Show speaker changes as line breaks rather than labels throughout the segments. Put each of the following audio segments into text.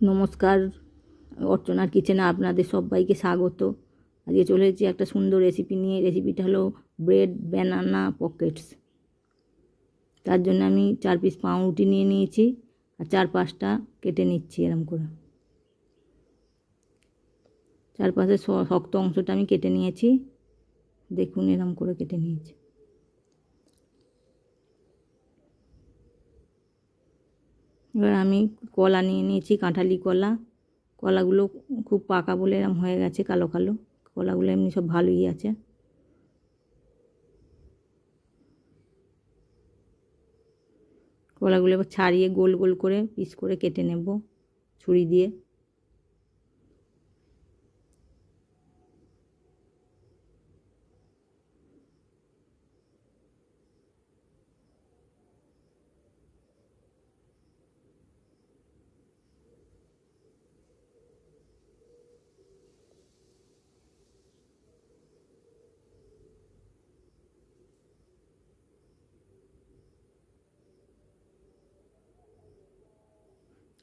নমস্কার অর্চনার কিচেনে আপনাদের সবাইকে স্বাগত। আজকে চলে এসেছি একটা সুন্দর রেসিপি নিয়ে। রেসিপিটা হলো ব্রেড ব্যানানা পকেটস তার জন্য আমি চার পিস পাউরুটি নিয়ে নিয়েছি আর চার পাঁচটা কেটে নিচ্ছি এরম করে। চার পাশে শক্ত অংশটা আমি কেটে নিয়েছি। দেখুন এরম করে কেটে নিয়েছি। এবার আমি কলা নিয়ে নিয়েছি, কাঁঠালি কলা। কলাগুলো খুব পাকা বলে এরম হয়ে গেছে, কালো কালো। কলাগুলো এমনি সব ভালোই আছে। কলাগুলো এবার ছাড়িয়ে গোল গোল করে পিস করে কেটে নেব ছুরি দিয়ে।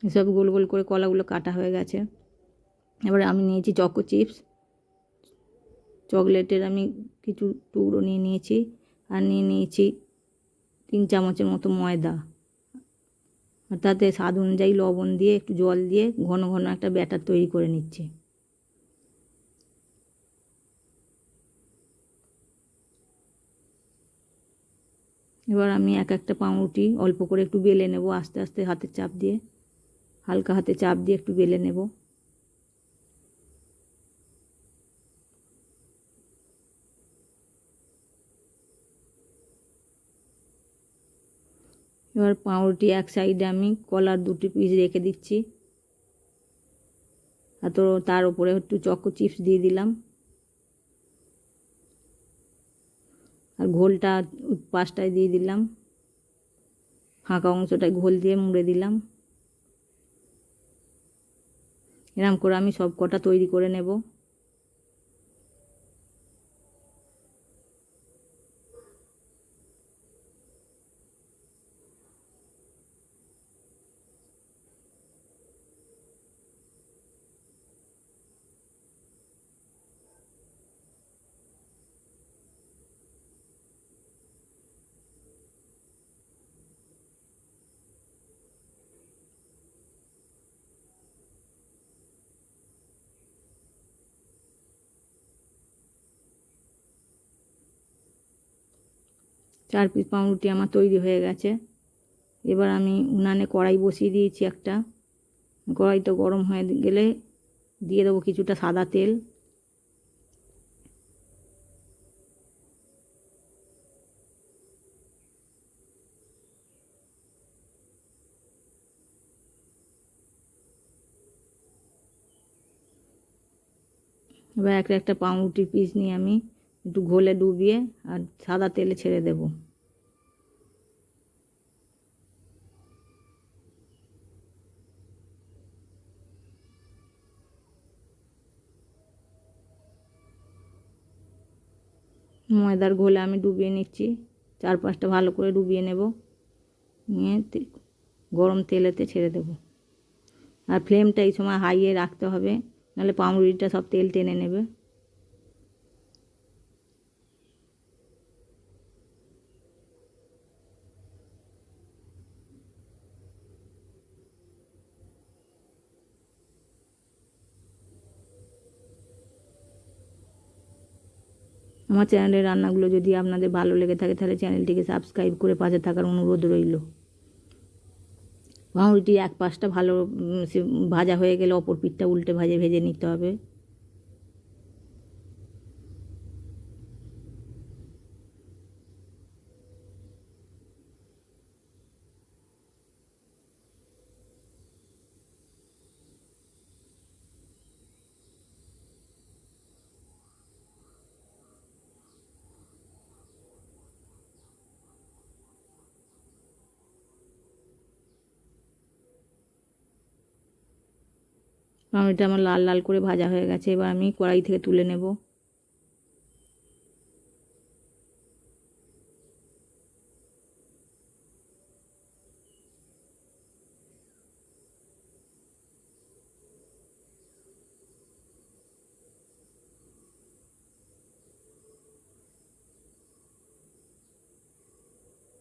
এসব গোল গোল করে কলাগুলো কাটা হয়ে গেছে। এবারে আমি নিয়েছি চকো চিপস চকলেটের আমি কিছু টুকরো নিয়ে নিয়েছি। আর নিয়ে নিয়েছি তিন চামচের মতো ময়দা। আর তাতে স্বাদ অনুযায়ী লবণ দিয়ে, একটু জল দিয়ে ঘন ঘন একটা ব্যাটার তৈরি করে নিচ্ছি। এবার আমি এক একটা পাউরুটি অল্প করে একটু বেলে নেব আস্তে আস্তে হাতের চাপ দিয়ে। হালকা হাতে চাপ দিয়ে একটু বেলে নেব। এবার পাউরুটি এক সাইডে আমি কলার দুটি পিস রেখে দিচ্ছি। আর তো তার উপরে একটু চকো চিপস দিয়ে দিলাম। আর ঘোলটা পাশটায় দিয়ে দিলাম। ফাঁকা অংশটায় ঘোল দিয়ে মুড়ে দিলাম। এরম করে আমি সব কটা তৈরি করে নেব। চার পিস পাউরুটি আমার তৈরি হয়ে গেছে। এবার আমি উনানে কড়াই বসিয়ে দিয়েছি একটা। কড়াই তো গরম হয়ে গেলে দিয়ে দেবো কিছুটা সাদা তেল। এবার একটা একটা পাউরুটির পিস নিয়ে আমি একটু ঘোলে ডুবিয়ে আর সাদা তেলে ছেড়ে দেব। ময়দার ঘোলে আমি ডুবিয়ে নিচ্ছি। চার পাঁচটা ভালো করে ডুবিয়ে নেব। নিয়ে গরম তেলেতে ছেড়ে দেব। আর ফ্লেমটা এই সময় হাইয়ে রাখতে হবে। নাহলে পাউরুটিটা সব তেল টেনে নেবে। আমার চ্যানেলের রান্নাগুলো যদি আপনাদের ভালো লেগে থাকে, তাহলে চ্যানেলটিকে সাবস্ক্রাইব করে পাশে থাকার অনুরোধ রইল। পাউরুটি এক পাশটা ভালো ভাজা হয়ে গেলে অপর পিঠটা উল্টে ভাজে, ভেজে নিতে হবে। কারণ এটা আমার লাল লাল করে ভাজা হয়ে গেছে, এবার আমি কড়াই থেকে তুলে নেব।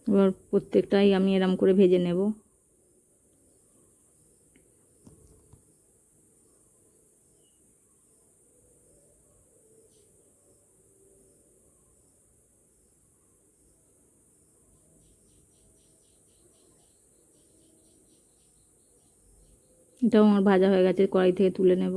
এবার প্রত্যেকটাই আমি এরম করে ভেজে নেব। এটাও আমার ভাজা হয়ে গেছে কড়াই থেকে তুলে নেব।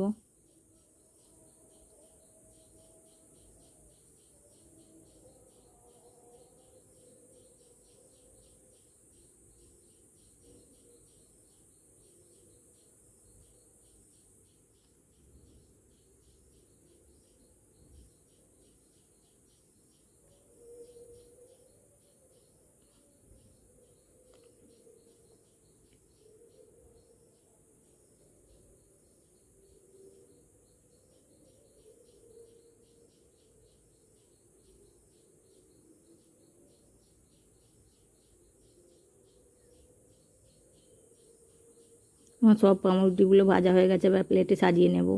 আমার সব পামরুটিগুলো ভাজা হয়ে গেছে এবার প্লেটে সাজিয়ে নেব।